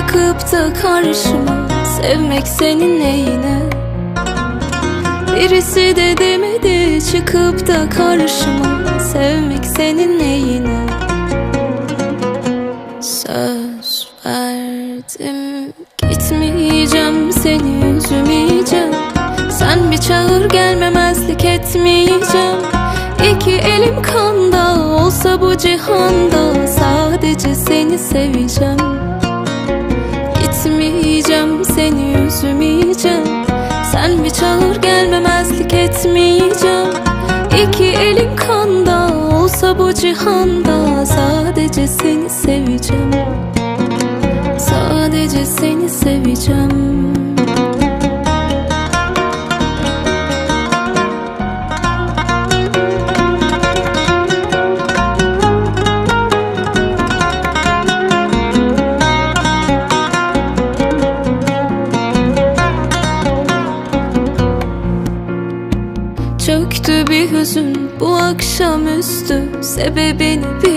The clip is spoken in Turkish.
çıkıp da karşıma Sevmek senin neyine? Birisi de demedi çıkıp da karşıma Sevmek senin neyine? Söz verdim gitmeyeceğim seni üzmeyeceğim. Sen bir çağır gelmemezlik etmeyeceğim. İki elim kanda olsa bu cihanda Sadece seni seveceğim Seni üzmeyeceğim. Sen bir çağır gelmemezlik etmeyeceğim. İki elim kanda olsa bu cihanda Sadece seni seveceğim. Sadece seni seveceğim Çöktü bir hüzün bu akşamüstü. Sebebini bil